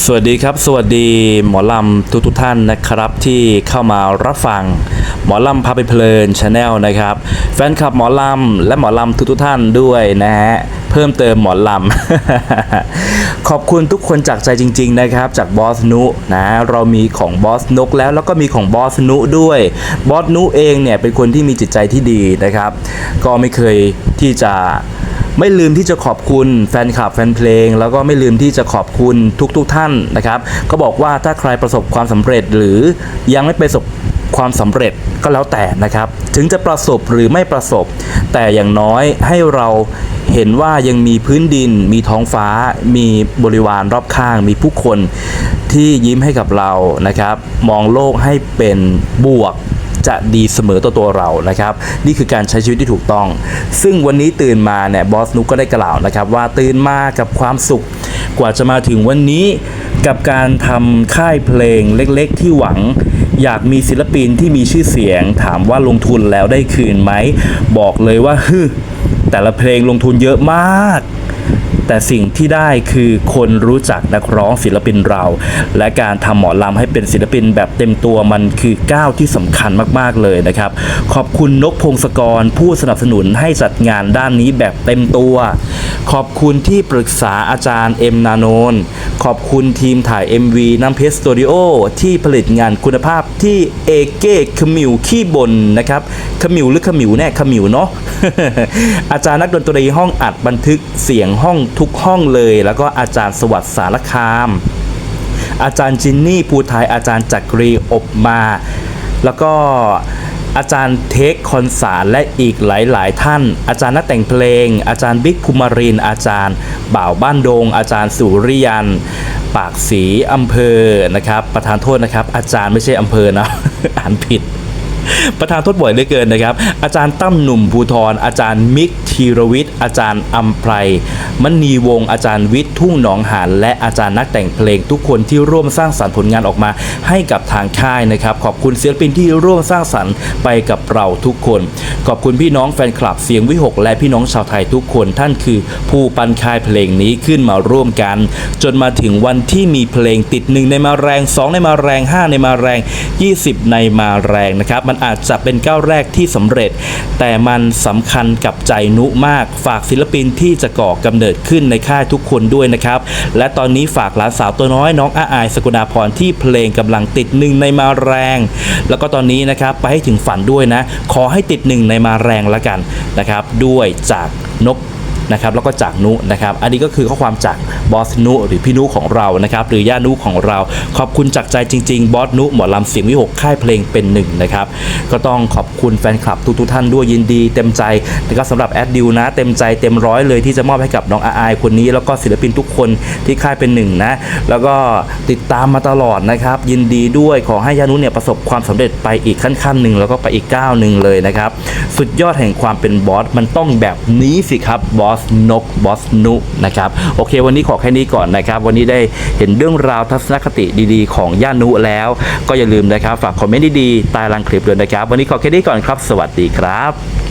สวัสดีครับ สวัสดีหมอลำทุกทุกท่านนะครับที่เข้ามารับฟังหมอลำพาไปเพลินชาแนลนะครับ แฟนคลับหมอลำและหมอลำทุกทุกท่านด้วยนะฮะเพิ่มเติมหมอลำขอบคุณทุกคนจากใจจริง ๆ นะครับ จากบอสนุนะเรามีของบอสนกแล้วแล้วก็มีของบอสนุด้วยบอสนุเองเนี่ยเป็นคนที่มีจิตใจที่ดีนะครับ ก็ไม่เคยที่จะ ไม่ลืมที่จะขอบคุณแฟนคลับแฟนเพลง แล้วก็ไม่ลืมที่จะขอบคุณทุกๆทท่านนะครับ ก็บอกว่าถ้าใครประสบความสำเร็จหรือยังไม่ประสบความสำเร็จก็แล้วแต่นะครับ ถึงจะประสบหรือไม่ประสบ แต่อย่างน้อยให้เราเห็นว่ายังมีพื้นดิน มีท้องฟ้า มีบริวารรอบข้าง มีผู้คนที่ยิ้มให้กับเรานะครับ มองโลกให้เป็นบวก จะดีเสมอต่อตัวเรานะครับ นี่คือการใช้ชีวิตที่ถูกต้อง ซึ่งวันนี้ตื่นมาเนี่ยบอสนุกก็ได้กล่าวนะครับ ว่าตื่นมากับความสุขกว่าจะมาถึงวันนี้กับการทำค่ายเพลงเล็กๆ ที่หวังอยากมีศิลปินที่มีชื่อเสียง ถามว่าลงทุนแล้วได้คืนไหม บอกเลยว่าฮึแต่ละเพลงลงทุนเยอะมาก แต่สิ่งที่ได้คือคนรู้จักนักร้องศิลปินเรา และการทำหมอลำให้เป็นศิลปินแบบเต็มตัวมันคือก้าวที่สำคัญมากๆเลยนะครับ ขอบคุณนกพงศกรผู้สนับสนุนให้จัดงานด้านนี้แบบเต็มตัว ขอบคุณที่ปรึกษาอาจารย์เอ็มนาโนน ขอบคุณทีมถ่าย MV น้ำเพชรสตูดิโอที่ผลิตงานคุณภาพที่เอเก้ขมิวขี้บนนะครับขมิวหรือขมิวแน่ขมิวเนาะอาจารย์นักดนตรีห้องอัดบันทึกเสียงห้องทุกห้องเลย แล้วก็อาจารย์สวัสดิ์สารคาม อาจารย์จินนี่ภูไทยอาจารย์จักรีอบมา แล้วก็ อาจารย์เทคคอนสารและอีกหลาย ๆ ท่าน อาจารย์นักแต่งเพลง อาจารย์บิ๊กภูมาริน อาจารย์บ่าวบ้านดง อาจารย์สุริยัน ปากสีอำเภอนะครับ ประธานโทษนะครับ อาจารย์ไม่ใช่อำเภอนะอ่านผิด ประธานโทษบ่อยเหลือเกินนะครับ อาจารย์ตั้มหนุ่มภูทรอาจารย์มิกธีรวิทย์ อาจารย์อัมไพรมณีวงศ์อาจารย์วิทย์ทุ่งหนองหานและอาจารย์นักแต่งเพลงทุกคนที่ร่วมสร้างสรรค์ผลงานออกมา ให้กับทางค่ายนะครับ ขอบคุณศิลปินที่ร่วมสร้างสรรค์ไปกับเราทุกคน ขอบคุณพี่น้องแฟนคลับเสียงวิหก และพี่น้องชาวไทยทุกคนท่านคือ ผู้ปันค่ายเพลงนี้ขึ้นมาร่วมกัน จนมาถึงวันที่มีเพลงติดหนึ่งในมาแรง 2 ในมาแรง 5 ในมาแรง 20 ในมาแรงนะครับมันอาจจะเป็นก้าวแรกที่สำเร็จ แต่มันสำคัญกับใจนุมาก ฝากศิลปินที่จะก่อกำเนิดขึ้นในค่ายทุกคนด้วยนะครับ และตอนนี้ฝากหลานสาวตัวน้อยน้องอาอายสกุณาพรที่เพลงกำลังติดหนึ่งในมาแรง แล้วก็ตอนนี้นะครับไปให้ถึงฝันด้วยนะ ขอให้ติดหนึ่งในมาแรงละกันนะครับ ด้วยจากนกนะครับแล้วก็จากนุนะครับ อันนี้ก็คือข้อความจาก บอสนุหรือพี่นุของเรานะครับหรือย่านุของเรา ขอบคุณจากใจจริง ๆ บอสนุหมอลำเสียงวิหกค่ายเพลงเป็นหนึ่งนะครับก็ต้องขอบคุณแฟนคลับทุกๆท่านด้วยยินดี เต็มใจนะครับสำหรับแอดดิวนะ เต็มใจเต็มร้อยเลยที่จะมอบให้กับน้องอาอคนนี้ แล้วก็ศิลปินทุกคนที่ค่ายเป็นหนึ่งนะแล้วก็ติดตามมาตลอดนะครับ ยินดีด้วยขอให้ยานุเนี่ยประสบความสำเร็จไปอีกขั้นขั้นหนึ่งแล้วก็ไปอีกก้าวหนึ่งเลยนะครับสุดยอดแห่งความเป็นบอสมันต้องแบบนี้สิครับบอสนกบอสนุนะครับโอเควันนี้ขอแค่นี้ก่อนนะครับ วันนี้ได้เห็นเรื่องราวทัศนคติดีๆ ของย่านุแล้ว ก็อย่าลืมนะครับ ฝากคอมเมนต์ดีๆใต้ลังคลิปด้วยนะครับ วันนี้ขอแค่นี้ก่อนครับ สวัสดีครับ